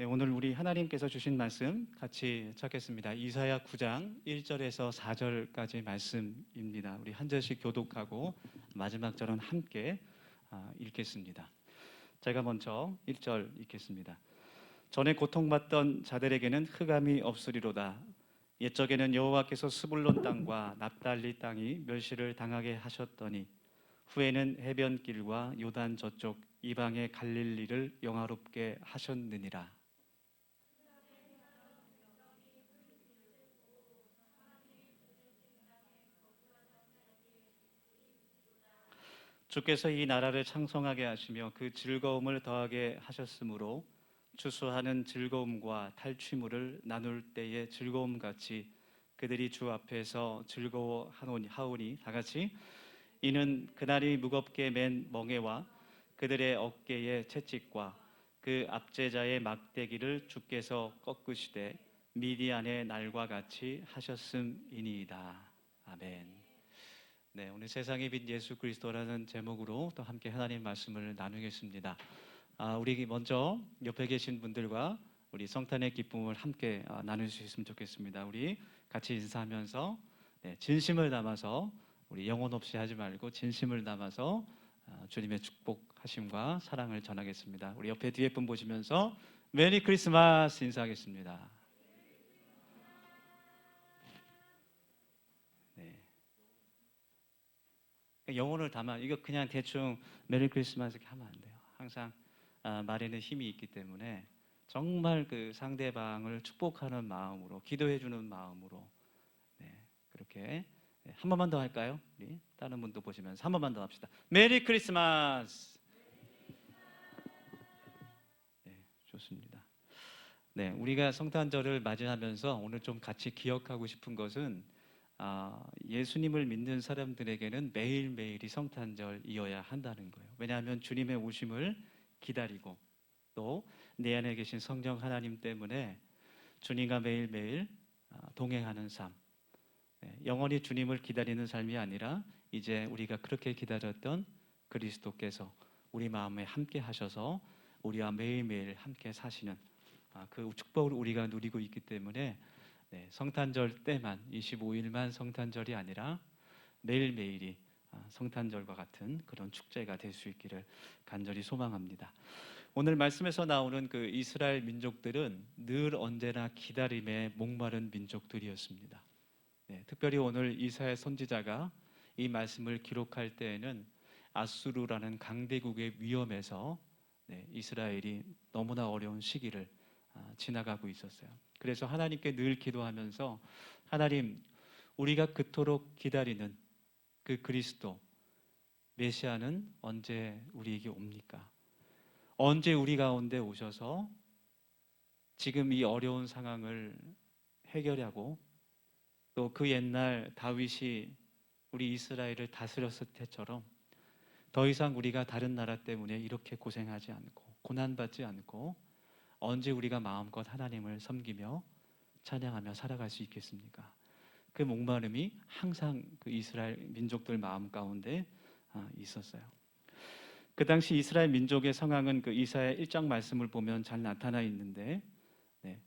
네, 오늘 우리 하나님께서 주신 말씀 같이 찾겠습니다. 이사야 9장 1절에서 4절까지 말씀입니다. 우리 한 절씩 교독하고 마지막 절은 함께 아, 읽겠습니다. 제가 먼저 1절 읽겠습니다. 전에 고통받던 자들에게는 흑암이 없으리로다. 옛적에는 여호와께서 스불론 땅과 납달리 땅이 멸시를 당하게 하셨더니 후에는 해변길과 요단 저쪽 이방의 갈릴리를 영화롭게 하셨느니라. 주께서 이 나라를 창성하게 하시며 그 즐거움을 더하게 하셨으므로 추수하는 즐거움과 탈취물을 나눌 때의 즐거움 같이 그들이 주 앞에서 즐거워하노니 하오니 다 같이 이는 그날이 무겁게 맨 멍에와 그들의 어깨의 채찍과 그 압제자의 막대기를 주께서 꺾으시되 미디안의 날과 같이 하셨음이니이다. 아멘. 네, 오늘 세상의 빛 예수 그리스도라는 제목으로 또 함께 하나님 말씀을 나누겠습니다. 아, 우리 먼저 옆에 계신 분들과 우리 성탄의 기쁨을 함께 아, 나눌 수 있으면 좋겠습니다. 우리 같이 인사하면서 네, 진심을 담아서 우리 영혼 없이 하지 말고 진심을 담아서 아, 주님의 축복하심과 사랑을 전하겠습니다. 우리 옆에 뒤에 분 보시면서 메리 크리스마스 인사하겠습니다. 영혼을 담아 이거 그냥 대충 메리 크리스마스 이렇게 하면 안 돼요. 항상 아, 말에는 힘이 있기 때문에 정말 그 상대방을 축복하는 마음으로 기도해 주는 마음으로 네, 그렇게 네, 한 번만 더 할까요? 우리 다른 분도 보시면서 한 번만 더 합시다. 메리 크리스마스. 네, 좋습니다. 네, 우리가 성탄절을 맞이하면서 오늘 좀 같이 기억하고 싶은 것은 아, 예수님을 믿는 사람들에게는 매일 매일이 성탄절이어야 한다는 거예요. 왜냐하면 주님의 오심을 기다리고 또 내 안에 계신 성령 하나님 때문에 주님과 매일 매일 아, 동행하는 삶. 네, 영원히 주님을 기다리는 삶이 아니라 이제 우리가 그렇게 기다렸던 그리스도께서 우리 마음에 함께 하셔서 우리와 매일매일 함께 사시는 아, 그 축복을 우리가 누리고 있기 때문에 네, 성탄절 때만 25일만 성탄절이 아니라 매일 매일이 아, 성탄절과 같은 그런 축제가 될 수 있기를 간절히 소망합니다. 오늘 말씀에서 나오는 그 이스라엘 민족들은 늘 언제나 기다림에 목마른 민족들이었습니다. 네, 특별히 오늘 이사야 선지자가 이 말씀을 기록할 때에는 아수르라는 강대국의 위험에서 네, 이스라엘이 너무나 어려운 시기를 아, 지나가고 있었어요. 그래서 하나님께 늘 기도하면서 하나님 우리가 그토록 기다리는 그 그리스도 메시아는 언제 우리에게 옵니까? 언제 우리 가운데 오셔서 지금 이 어려운 상황을 해결하고 또 그 옛날 다윗이 우리 이스라엘을 다스렸을 때처럼 더 이상 우리가 다른 나라 때문에 이렇게 고생하지 않고 고난받지 않고 언제 우리가 마음껏 하나님을 섬기며 찬양하며 살아갈 수 있겠습니까? 그 목마름이 항상 그 이스라엘 민족들 마음 가운데 아, 있었어요. 그 당시 이스라엘 민족의 상황은 그 이사야 1장 말씀을 보면 잘 나타나 있는데 네,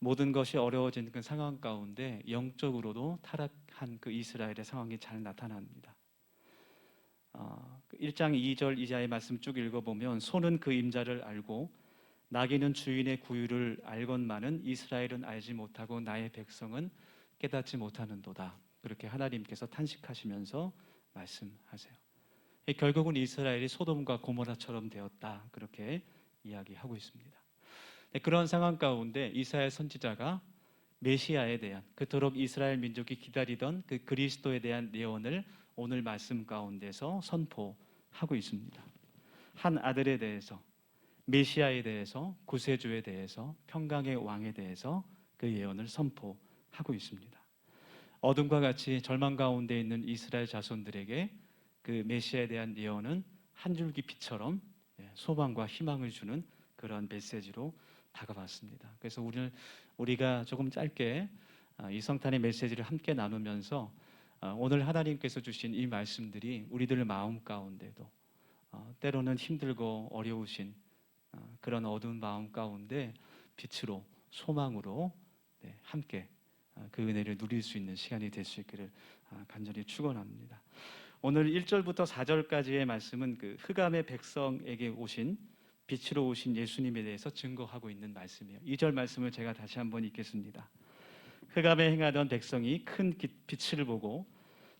모든 것이 어려워진 그 상황 가운데 영적으로도 타락한 그 이스라엘의 상황이 잘 나타납니다. 어, 1장 2절 이자의 말씀 쭉 읽어보면 소는 그 임자를 알고 나귀는 주인의 구유를 알건만은 이스라엘은 알지 못하고 나의 백성은 깨닫지 못하는도다. 그렇게 하나님께서 탄식하시면서 말씀하세요. 결국은 이스라엘이 소돔과 고모라처럼 되었다. 그렇게 이야기하고 있습니다. 네, 그런 상황 가운데 이사야 선지자가 메시아에 대한 그토록 이스라엘 민족이 기다리던 그 그리스도에 대한 예언을 오늘 말씀 가운데서 선포하고 있습니다. 한 아들에 대해서 메시아에 대해서 구세주에 대해서 평강의 왕에 대해서 그 예언을 선포하고 있습니다. 어둠과 같이 절망 가운데 있는 이스라엘 자손들에게 그 메시아에 대한 예언은 한 줄기 빛처럼 예, 소망과 희망을 주는 그런 메시지로 다가왔습니다. 그래서 오늘 우리가 조금 짧게 아, 이 성탄의 메시지를 함께 나누면서 아, 오늘 하나님께서 주신 이 말씀들이 우리들 마음 가운데도 어, 때로는 힘들고 어려우신 어, 그런 어두운 마음 가운데 빛으로 소망으로 네, 함께 아, 그 은혜를 누릴 수 있는 시간이 될 수 있기를 아, 간절히 축원합니다. 오늘 1절부터 4절까지의 말씀은 그 흑암의 백성에게 오신 빛으로 오신 예수님에 대해서 증거하고 있는 말씀이에요. 2절 말씀을 제가 다시 한번 읽겠습니다. 흑암에 행하던 백성이 큰 기- 빛을 보고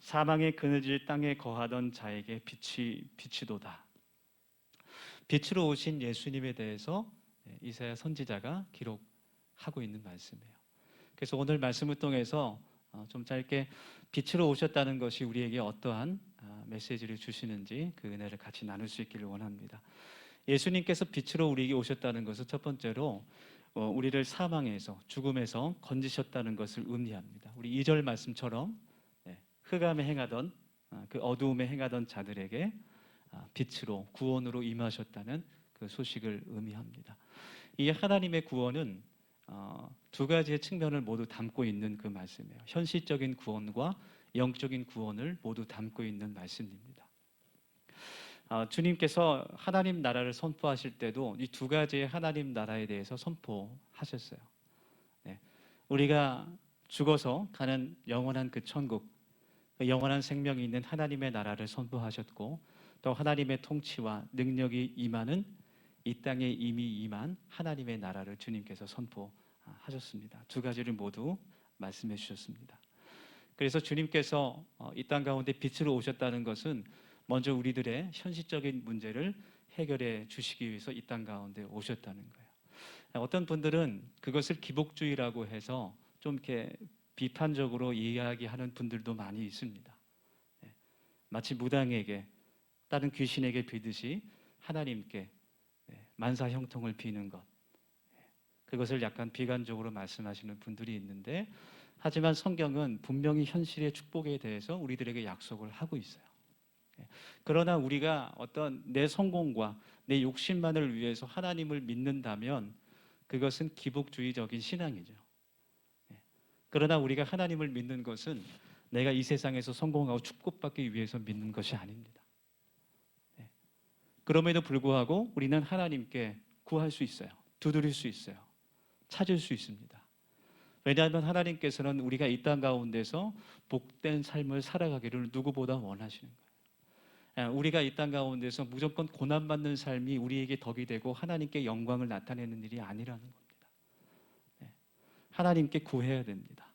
사망의 그늘질 땅에 거하던 자에게 빛이 비치도다. 빛으로 오신 예수님에 대해서 네, 이사야 선지자가 기록하고 있는 말씀이에요. 그래서 오늘 말씀을 통해서 어, 좀 짧게 빛으로 오셨다는 것이 우리에게 어떠한 아, 메시지를 주시는지 그 은혜를 같이 나눌 수 있기를 원합니다. 예수님께서 빛으로 우리에게 오셨다는 것은 첫 번째로 어, 우리를 사망에서 죽음에서 건지셨다는 것을 의미합니다. 우리 2절 말씀처럼 네, 흑암에 행하던 아, 그 어두움에 행하던 자들에게 아, 빛으로 구원으로 임하셨다는 그 소식을 의미합니다. 이 하나님의 구원은 어, 두 가지의 측면을 모두 담고 있는 그 말씀이에요. 현실적인 구원과 영적인 구원을 모두 담고 있는 말씀입니다. 아, 주님께서 하나님 나라를 선포하실 때도 이 두 가지의 하나님 나라에 대해서 선포하셨어요. 네. 우리가 죽어서 가는 영원한 그 천국, 그 영원한 생명이 있는 하나님의 나라를 선포하셨고 또 하나님의 통치와 능력이 임하는 이 땅에 이미 임한 하나님의 나라를 주님께서 선포하셨습니다. 두 가지를 모두 말씀해 주셨습니다. 그래서 주님께서 어, 이땅 가운데 빛으로 오셨다는 것은 먼저 우리들의 현실적인 문제를 해결해 주시기 위해서 이 땅 가운데 오셨다는 거예요. 어떤 분들은 그것을 기복주의라고 해서 좀 이렇게 비판적으로 이야기하는 분들도 많이 있습니다. 예. 마치 무당에게 다른 귀신에게 비듯이 하나님께 네, 만사 형통을 비는 것 예. 그것을 약간 비관적으로 말씀하시는 분들이 있는데 하지만 성경은 분명히 현실의 축복에 대해서 우리들에게 약속을 하고 있어요. 예. 그러나 우리가 어떤 내 성공과 내 욕심만을 위해서 하나님을 믿는다면 그것은 기복주의적인 신앙이죠. 예. 그러나 우리가 하나님을 믿는 것은 내가 이 세상에서 성공하고 축복받기 위해서 믿는 것이 아닙니다. 예. 그럼에도 불구하고 우리는 하나님께 구할 수 있어요. 두드릴 수 있어요. 찾을 수 있습니다. 왜냐하면 하나님께서는 우리가 이 땅 가운데서 복된 삶을 살아가기를 누구보다 원하시는 거예요. 예, 우리가 이 땅 가운데서 무조건 고난받는 삶이 우리에게 덕이 되고 하나님께 영광을 나타내는 일이 아니라는 겁니다. 네. 하나님께 구해야 됩니다.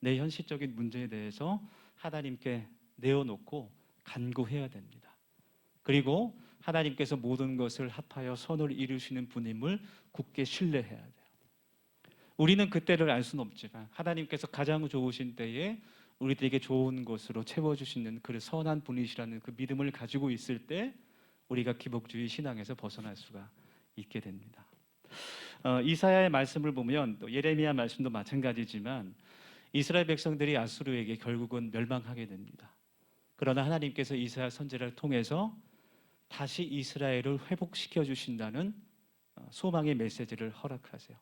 내 현실적인 문제에 대해서 하나님께 내어놓고 간구해야 됩니다. 그리고 하나님께서 모든 것을 합하여 선을 이루시는 분임을 굳게 신뢰해야 돼요. 우리는 그때를 알 수는 없지만 하나님께서 가장 좋으신 때에 우리들에게 좋은 것으로 채워주시는 그 선한 분이시라는 그 믿음을 가지고 있을 때 우리가 기복주의 신앙에서 벗어날 수가 있게 됩니다. 어, 이사야의 말씀을 보면 또 예레미야 말씀도 마찬가지지만 이스라엘 백성들이 아수르에게 결국은 멸망하게 됩니다. 그러나 하나님께서 이사야 선지자를 통해서 다시 이스라엘을 회복시켜 주신다는 어, 소망의 메시지를 허락하세요.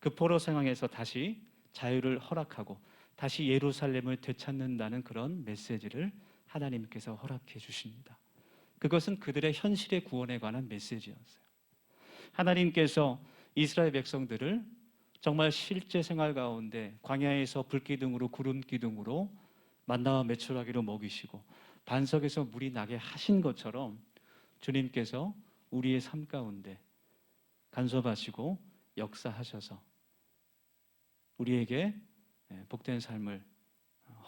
그 포로 상황에서 다시 자유를 허락하고 다시 예루살렘을 되찾는다는 그런 메시지를 하나님께서 허락해 주십니다. 그것은 그들의 현실의 구원에 관한 메시지였어요. 하나님께서 이스라엘 백성들을 정말 실제 생활 가운데 광야에서 불기둥으로 구름 기둥으로 만나와 메추라기로 먹이시고 반석에서 물이 나게 하신 것처럼 주님께서 우리의 삶 가운데 간섭하시고 역사하셔서 우리에게 예, 복된 삶을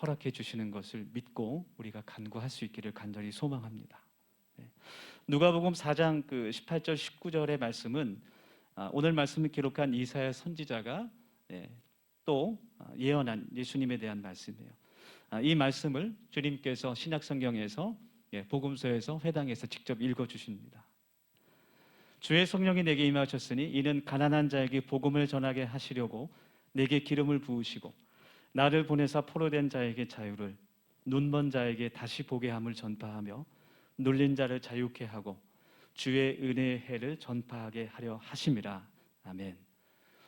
허락해 주시는 것을 믿고 우리가 간구할 수 있기를 간절히 소망합니다. 네. 누가복음 4장 그 18절 19절의 말씀은 아, 오늘 말씀을 기록한 이사야 선지자가 예, 또 아, 예언한 예수님에 대한 말씀이에요. 아, 이 말씀을 주님께서 신약 성경에서 예, 복음서에서 회당에서 직접 읽어 주십니다. 주의 성령이 내게 임하셨으니 이는 가난한 자에게 복음을 전하게 하시려고 내게 기름을 부으시고 나를 보내사 포로된 자에게 자유를 눈먼 자에게 다시 보게 함을 전파하며 눌린 자를 자유케 하고 주의 은혜의 해를 전파하게 하려 하심이라 아멘.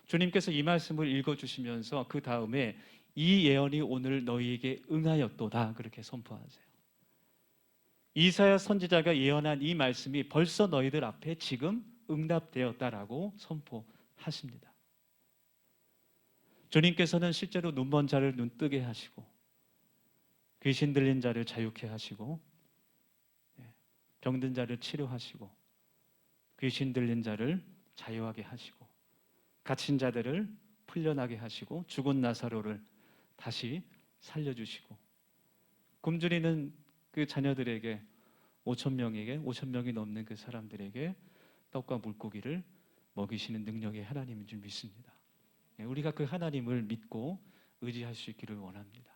주님께서 이 말씀을 읽어 주시면서 그 다음에 이 예언이 오늘 너희에게 응하였도다 그렇게 선포하세요. 이사야 선지자가 예언한 이 말씀이 벌써 너희들 앞에 지금 응답되었다라고 선포하십니다. 주님께서는 실제로 눈먼 자를 눈 뜨게 하시고 귀신 들린 자를 자유케 하시고 예, 병든 자를 치료하시고 귀신 들린 자를 자유하게 하시고 갇힌 자들을 풀려나게 하시고 죽은 나사로를 다시 살려주시고 굶주리는 그 자녀들에게 5천 명에게 5천 명이 넘는 그 사람들에게 떡과 물고기를 먹이시는 능력의 하나님인 줄 믿습니다. 예, 우리가 그 하나님을 믿고 의지할 수 있기를 원합니다.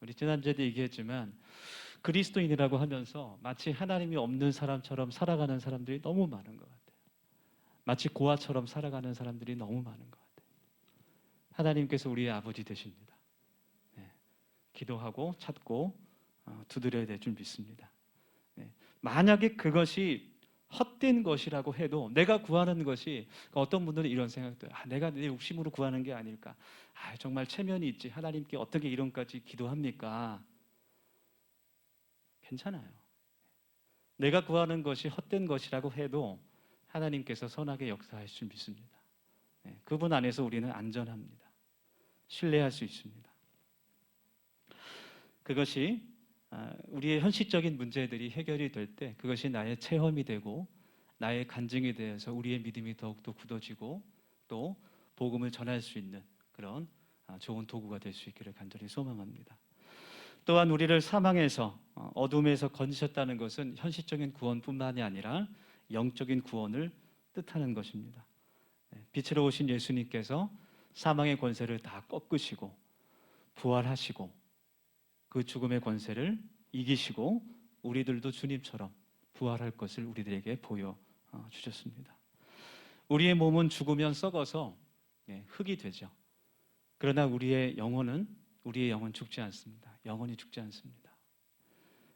우리 지난주에도 얘기했지만 그리스도인이라고 하면서 마치 하나님이 없는 사람처럼 살아가는 사람들이 너무 많은 것 같아요. 마치 고아처럼 살아가는 사람들이 너무 많은 것 같아요. 하나님께서 우리의 아버지 되십니다. 예, 기도하고 찾고 어, 두드려야 될 줄 믿습니다. 예, 만약에 그것이 헛된 것이라고 해도 내가 구하는 것이 어떤 분들은 이런 생각도 아, 내가 내 욕심으로 구하는 게 아닐까. 아, 정말 체면이 있지. 하나님께 어떻게 이런까지 기도합니까? 괜찮아요. 내가 구하는 것이 헛된 것이라고 해도 하나님께서 선하게 역사할 줄 믿습니다. 네, 그분 안에서 우리는 안전합니다. 신뢰할 수 있습니다. 그것이 아, 우리의 현실적인 문제들이 해결이 될 때 그것이 나의 체험이 되고 나의 간증이 되어서 우리의 믿음이 더욱더 굳어지고 또 복음을 전할 수 있는 그런 아, 좋은 도구가 될 수 있기를 간절히 소망합니다. 또한 우리를 사망에서 어, 어둠에서 건지셨다는 것은 현실적인 구원뿐만이 아니라 영적인 구원을 뜻하는 것입니다. 네, 빛으로 오신 예수님께서 사망의 권세를 다 꺾으시고 부활하시고 그 죽음의 권세를 이기시고 우리들도 주님처럼 부활할 것을 우리들에게 보여 어, 주셨습니다. 우리의 몸은 죽으면 썩어서 예, 흙이 되죠. 그러나 우리의 영혼은 우리의 영혼 죽지 않습니다. 영혼이 죽지 않습니다.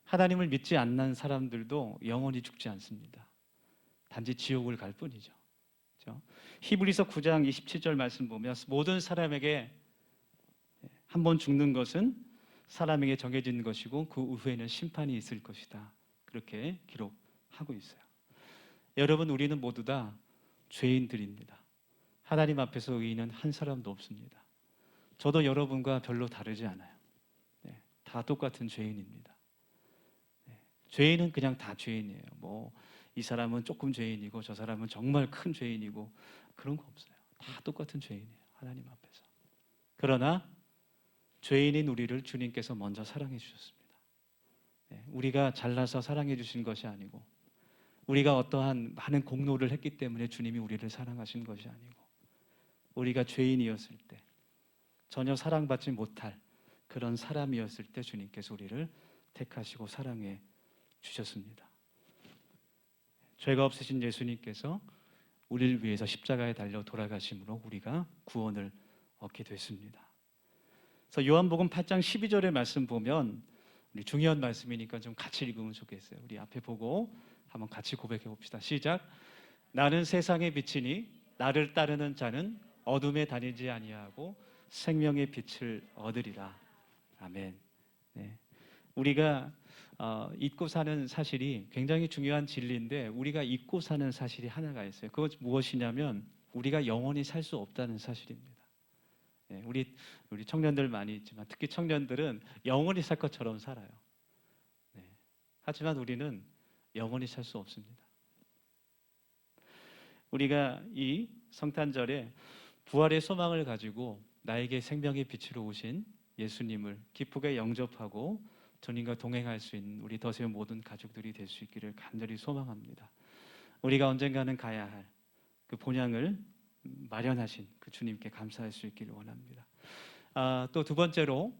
하나님을 믿지 않는 사람들도 영혼이 죽지 않습니다. 단지 지옥을 갈 뿐이죠. 그렇죠? 히브리서 9장 27절 말씀 보면 모든 사람에게 한 번 죽는 것은 사람에게 정해진 것이고 그 후에는 심판이 있을 것이다. 그렇게 기록하고 있어요. 여러분 우리는 모두 다 죄인들입니다. 하나님 앞에서 의인은 한 사람도 없습니다. 저도 여러분과 별로 다르지 않아요. 네, 다 똑같은 죄인입니다. 네, 죄인은 그냥 다 죄인이에요. 뭐 이 사람은 조금 죄인이고 저 사람은 정말 큰 죄인이고 그런 거 없어요. 다 똑같은 죄인이에요. 하나님 앞에서. 그러나 죄인인 우리를 주님께서 먼저 사랑해 주셨습니다. 네, 우리가 잘나서 사랑해 주신 것이 아니고 우리가 어떠한 많은 공로를 했기 때문에 주님이 우리를 사랑하신 것이 아니고 우리가 죄인이었을 때 전혀 사랑받지 못할 그런 사람이었을 때 주님께서 우리를 택하시고 사랑해 주셨습니다. 죄가 없으신 예수님께서 우리를 위해서 십자가에 달려 돌아가심으로 우리가 구원을 얻게 됐습니다. 그래서 요한복음 8장 12절의 말씀 보면 우리 중요한 말씀이니까 좀 같이 읽으면 좋겠어요. 우리 앞에 보고 한번 같이 고백해 봅시다. 시작. 나는 세상의 빛이니 나를 따르는 자는 어둠에 다니지 아니하고 생명의 빛을 얻으리라. 아멘. 네. 우리가 어, 잊고 사는 사실이 굉장히 중요한 진리인데 우리가 잊고 사는 사실이 하나가 있어요. 그것 무엇이냐면 우리가 영원히 살 수 없다는 사실입니다. 예, 우리 우리 청년들 많이 있지만 특히 청년들은 영원히 살 것처럼 살아요. 네. 하지만 우리는 영원히 살 수 없습니다. 우리가 이 성탄절에 부활의 소망을 가지고 나에게 생명의 빛으로 오신 예수님을 기쁘게 영접하고 주님과 동행할 수 있는 우리 더세운 모든 가족들이 될 수 있기를 간절히 소망합니다. 우리가 언젠가는 가야 할 그 본향을 마련하신 그 주님께 감사할 수 있기를 원합니다. 아, 또 두 번째로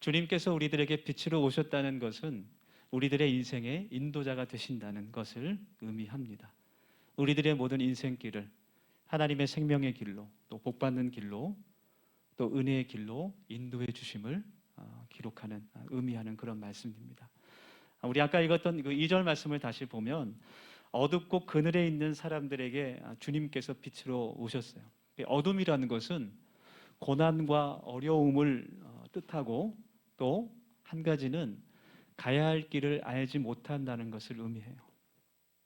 주님께서 우리들에게 빛으로 오셨다는 것은 우리들의 인생의 인도자가 되신다는 것을 의미합니다. 우리들의 모든 인생길을 하나님의 생명의 길로 또 복받는 길로 또 은혜의 길로 인도해 주심을 어, 기록하는 아, 의미하는 그런 말씀입니다. 아, 우리 아까 읽었던 그 2절 말씀을 다시 보면 어둡고 그늘에 있는 사람들에게 주님께서 빛으로 오셨어요. 어둠이라는 것은 고난과 어려움을 어, 뜻하고 또 한 가지는 가야 할 길을 알지 못한다는 것을 의미해요.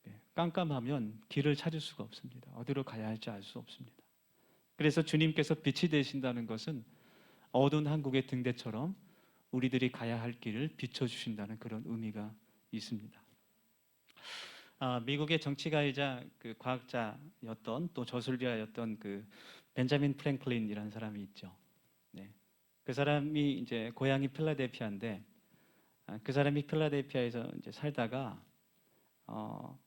예, 깜깜하면 길을 찾을 수가 없습니다. 어디로 가야 할지 알 수 없습니다. 그래서 주님께서 빛이 되신다는 것은 어두운 한국의 등대처럼 우리들이 가야 할 길을 비춰주신다는 그런 의미가 있습니다. 아, 미국의 정치가이자 그 과학자였던 또 저술가였던 그 벤자민 프랭클린이라는 사람이 있죠. 네. 그 사람이 이제 고향이 필라델피아인데 아, 그 사람이 필라델피아에서 이제 살다가 어,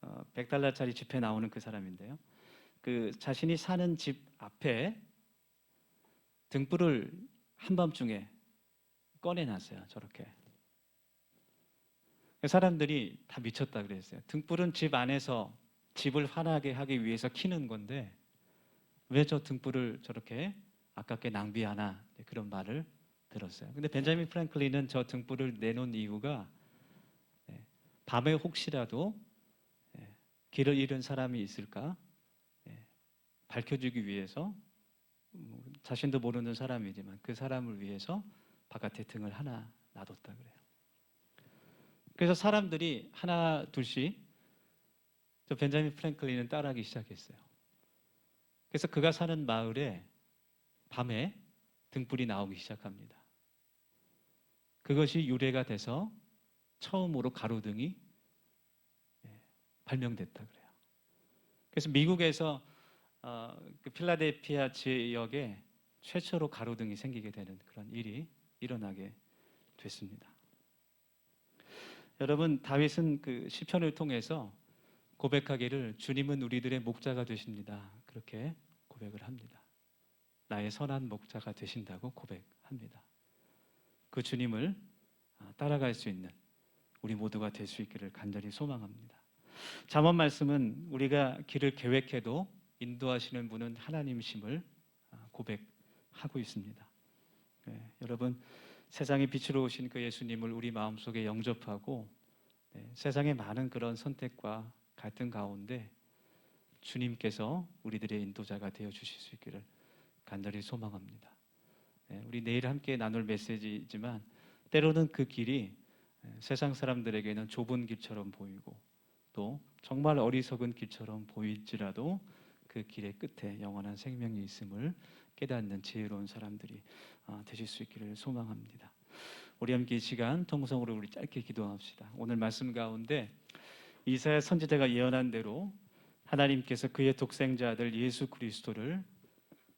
어 100달러짜리 지폐 나오는 그 사람인데요. 그 자신이 사는 집 앞에 등불을 한밤중에 꺼내놨어요. 저렇게 사람들이 다 미쳤다 그랬어요. 등불은 집 안에서 집을 환하게 하기 위해서 키는 건데 왜 저 등불을 저렇게 아깝게 낭비하나 네, 그런 말을 들었어요. 근데 벤자민 프랭클린은 저 등불을 내놓은 이유가 네, 밤에 혹시라도 네, 길을 잃은 사람이 있을까 밝혀주기 위해서 뭐 자신도 모르는 사람이지만 그 사람을 위해서 바깥에 등을 하나 놔뒀다 그래요. 그래서 사람들이 하나 둘씩 저 벤자민 프랭클린은 따라하기 시작했어요. 그래서 그가 사는 마을에 밤에 등불이 나오기 시작합니다. 그것이 유래가 돼서 처음으로 가로등이 예, 발명됐다 그래요. 그래서 미국에서 어, 그 필라델피아 지역에 최초로 가로등이 생기게 되는 그런 일이 일어나게 됐습니다. 여러분 다윗은 그 시편을 통해서 고백하기를 주님은 우리들의 목자가 되십니다. 그렇게 고백을 합니다. 나의 선한 목자가 되신다고 고백합니다. 그 주님을 아, 따라갈 수 있는 우리 모두가 될 수 있기를 간절히 소망합니다. 잠언 말씀은 우리가 길을 계획해도 인도하시는 분은 하나님심을 아, 고백하고 있습니다. 네, 여러분 세상의 빛으로 오신 그 예수님을 우리 마음속에 영접하고 네, 세상의 많은 그런 선택과 갈등 가운데 주님께서 우리들의 인도자가 되어 주실 수 있기를 간절히 소망합니다. 네, 우리 내일 함께 나눌 메시지지만 때로는 그 길이 세상 사람들에게는 좁은 길처럼 보이고 또 정말 어리석은 길처럼 보일지라도 그 길의 끝에 영원한 생명이 있음을 깨닫는 지혜로운 사람들이 아, 되실 수 있기를 소망합니다. 우리 함께 이 시간 통성으로 우리 짧게 기도합시다. 오늘 말씀 가운데 이사야 선지자가 예언한 대로 하나님께서 그의 독생자 아들 예수 그리스도를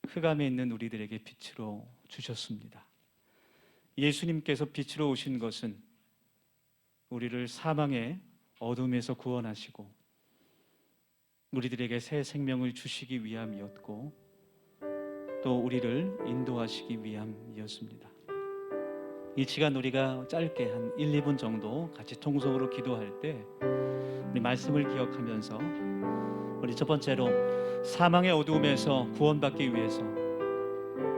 흑암에 있는 우리들에게 빛으로 주셨습니다. 예수님께서 빛으로 오신 것은 우리를 사망의 어둠에서 구원하시고 우리들에게 새 생명을 주시기 위함이었고 또 우리를 인도하시기 위함이었습니다. 이 시간 우리가 짧게 한 1, 2분 정도 같이 통성으로 기도할 때 우리 말씀을 기억하면서 우리 첫 번째로 사망의 어두움에서 구원받기 위해서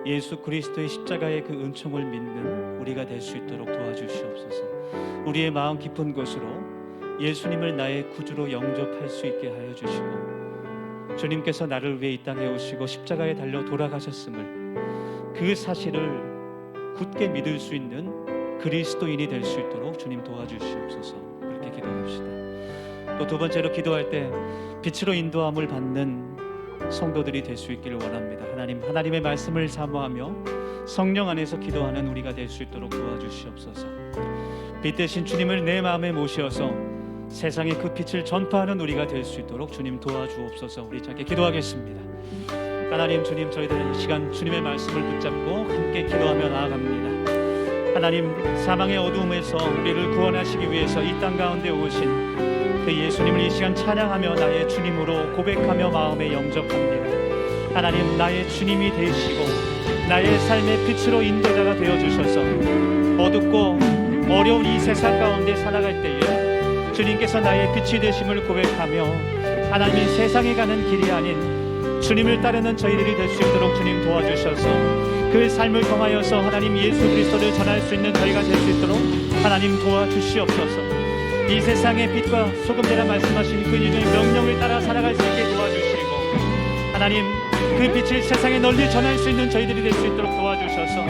예수 그리스도의 십자가의 그 은총을 믿는 우리가 될 수 있도록 도와주시옵소서. 우리의 마음 깊은 곳으로 예수님을 나의 구주로 영접할 수 있게 하여 주시고 주님께서 나를 위해 이 땅에 오시고 십자가에 달려 돌아가셨음을 그 사실을 굳게 믿을 수 있는 그리스도인이 될 수 있도록 주님 도와주시옵소서 그렇게 기도합시다. 또 두 번째로 기도할 때 빛으로 인도함을 받는 성도들이 될 수 있기를 원합니다. 하나님 하나님의 말씀을 사모하며 성령 안에서 기도하는 우리가 될 수 있도록 도와주시옵소서. 빛 대신 주님을 내 마음에 모셔서 세상에 그 빛을 전파하는 우리가 될 수 있도록 주님 도와주옵소서. 우리 짧게 기도하겠습니다. 하나님 주님 저희들 이 시간 주님의 말씀을 붙잡고 함께 기도하며 나아갑니다. 하나님 사망의 어두움에서 우리를 구원하시기 위해서 이 땅 가운데 오신 그 예수님을 이 시간 찬양하며 나의 주님으로 고백하며 마음에 영접합니다. 하나님 나의 주님이 되시고 나의 삶의 빛으로 인도자가 되어 주셔서 어둡고 어려운 이 세상 가운데 살아갈 때에 주님께서 나의 빛이 되심을 고백하며 하나님이 세상에 가는 길이 아닌 주님을 따르는 저희들이 될 수 있도록 주님 도와주셔서 그 삶을 통하여서 하나님 예수 그리스도를 전할 수 있는 저희가 될 수 있도록 하나님 도와주시옵소서. 이 세상의 빛과 소금되라 말씀하신 그 이름의 명령을 따라 살아갈 수 있게 도와주시고 하나님 그 빛을 세상에 널리 전할 수 있는 저희들이 될 수 있도록 도와주셔서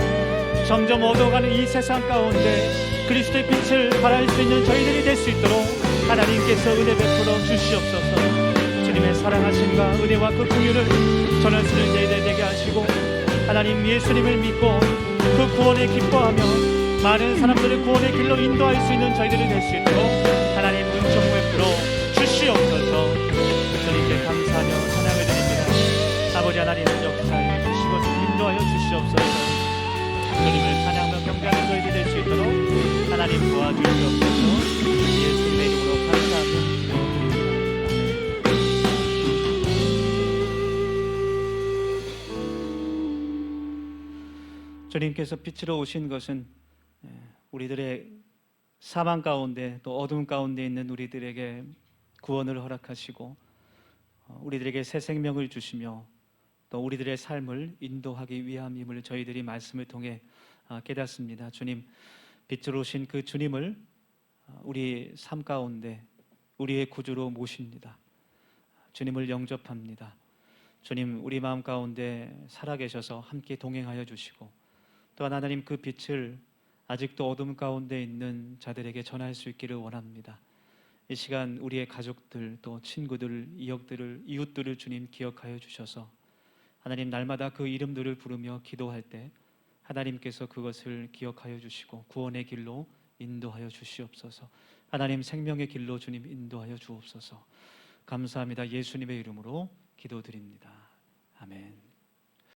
점점 어두워가는 이 세상 가운데 그리스도의 빛을 발할 수 있는 저희들이 될 수 있도록 하나님께서 은혜 베풀어 주시옵소서. 주님 주님의 사랑하심과 은혜와 그 긍휼을 전할 수 있는 저희들 되게 하시고 하나님 예수님을 믿고 그 구원에 기뻐하며 많은 사람들을 구원의 길로 인도할 수 있는 저희들이 될 수 있도록 하나님 은총 베풀어 주시옵소서. 주님께 감사하며 찬양을 드립니다. 아버지 하나님 역사에 주시고 인도하여 주시옵소서. 주님을 찬양하며 경배하는 저희들이 될 수 있도록 하나님 도와주시옵소서. 예수님의 이름으로 주님께서 빛으로 오신 것은 예, 우리들의 사망 가운데 또 어둠 가운데 있는 우리들에게 구원을 허락하시고 어, 우리들에게 새 생명을 주시며 또 우리들의 삶을 인도하기 위함임을 저희들이 말씀을 통해 아, 깨닫습니다. 주님 빛으로 오신 그 주님을 아, 우리 삶 가운데 우리의 구주로 모십니다. 주님을 영접합니다. 주님 우리 마음 가운데 살아계셔서 함께 동행하여 주시고 또한 하나님 그 빛을 아직도 어둠 가운데 있는 자들에게 전할 수 있기를 원합니다. 이 시간 우리의 가족들 또 친구들, 이역들을 이웃들을 주님 기억하여 주셔서 하나님 날마다 그 이름들을 부르며 기도할 때 하나님께서 그것을 기억하여 주시고 구원의 길로 인도하여 주시옵소서. 하나님 생명의 길로 주님 인도하여 주옵소서. 감사합니다. 예수님의 이름으로 기도드립니다. 아멘.